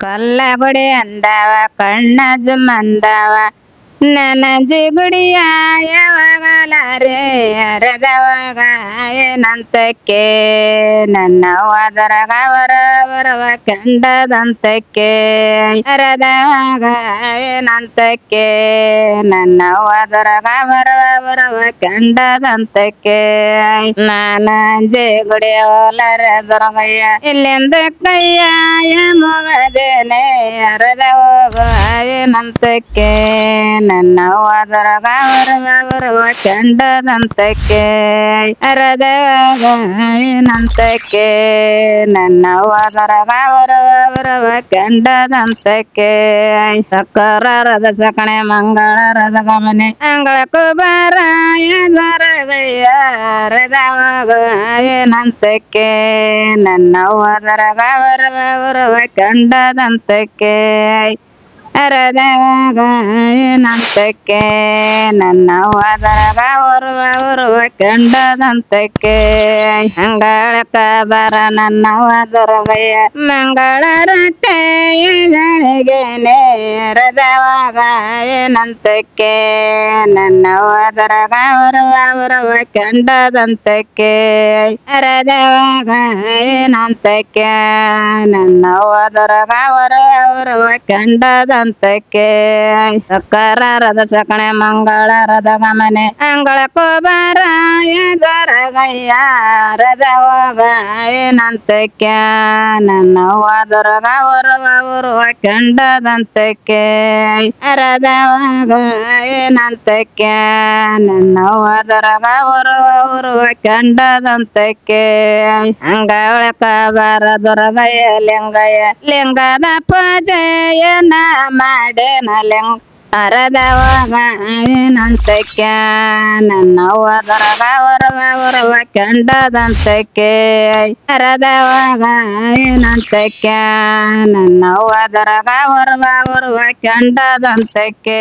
ಕಲ್ಲಗುಡಿ ಅಂದವ ಕಣ್ಣ ಮಂದವ. ನನ್ನ ಜಿಗುಡಿಯ ಯಾವಾಗಲಾರೆ ಏನಂತಕ್ಕೆ ನನ್ನ ಅದರಗ ವರ ವರವ ಕಂಡದಂತಕ್ಕೆ? ಅರದವಾಗ ಏನಂತಕ್ಕೆ ನನ್ನ ಅದರಗ ವರವ ಬರವ ಕಂಡದಂತಕ್ಕೆ? ನಾನ ಜಿಗುಡಿ ಓಲರ ದೊರಗಯ್ಯ ಇಲ್ಲಿಂದ ಕೈಯ Arada ಅರದ ಹೋಗು ಏನಂತಕ್ಕೆ ನನ್ನ ಅದರಗ ವರವ ವರವ ಕಂಡದಂತಕ್ಕೆ ಅರದಾಗ ಏನಂತಕ್ಕೆ ನನ್ನ ಅದರಗ ವರವ ವರವ ಕಂಡದಂತಕ್ಕೆ ಸಕ್ಕರದ ಸಕಣೆ ಮಂಗಳರದ ಗಮನೆ ಅಂಗಳ ಕುಬಾರ ಎದರಗಯ್ಯ ರದವಾಗ ಏನಂತಕ್ಕೆ ನನ್ನ ಅದರಗ ವರವ ವರವ ಕಂಡದಂತಕ್ಕೆ ಅರದವಾಗ ಏನಂತಕ್ಕೆ? ನನ್ನ ಅದರಗ ವರವ ವರವ ಕಂಡದಂತಕ್ಕೆ. ಮಂಗಳಕ್ಕ ಬರ ನನ್ನ ಅದರಗಯ್ಯ ಮಂಗಳರತೆಯ ಏನಂತಕ್ಕೆ? ನನ್ನ ಅದರಗ ವರವ ವರವ ಕಂಡದಂತಕ್ಕೆ. ಅರದವಾಗ ಏನಂತಕ್ಕೆ? ನನ್ನ ಅದರಗ ವರವ ವರವ ಕಂಡದಂತಕ್ಕೆ. ಸಕ್ಕರದ ಸಕಣೆ ಮಂಗಳರದ ಗಮನೆ, ಅಂಗಳ ಕೋಬಾರ ದರಗಯ್ಯ ಅರದವಾಗ ಏನಂತಕ್ಕೆ? ನನ್ನ ಅದರಗ ವರವ ವರವ ಕಂಡದಂತಕ್ಕೆ. ಅರದವಾಗ ಏನಂತಕ್ಕೆ? ನನ್ನ ಅದರಗ ವರವ ವರವ ಕಂಡದಂತಕ್ಕೆ. ಹಂಗ ಒಳಕ ದೊರಗಯ್ಯ ಲಿಂಗಯ್ಯ ಲಿಂಗದ ಪೂಜೆಯನ್ನ ಮಾಡೇನ ಲಿಂಗ. ಅರದವಾಗ ಏನಂತಕ್ಕೆ ನನ್ನ ದರಗ ವರವ ವರವ ಕಂಡದಂತಕ್ಕೆ ಅರದವಾಗ ಏನಂತಕ್ಕೆ ನನ್ನ ದರಗ ವರವ ವರವ ಕಂಡದಂತಕ್ಕೆ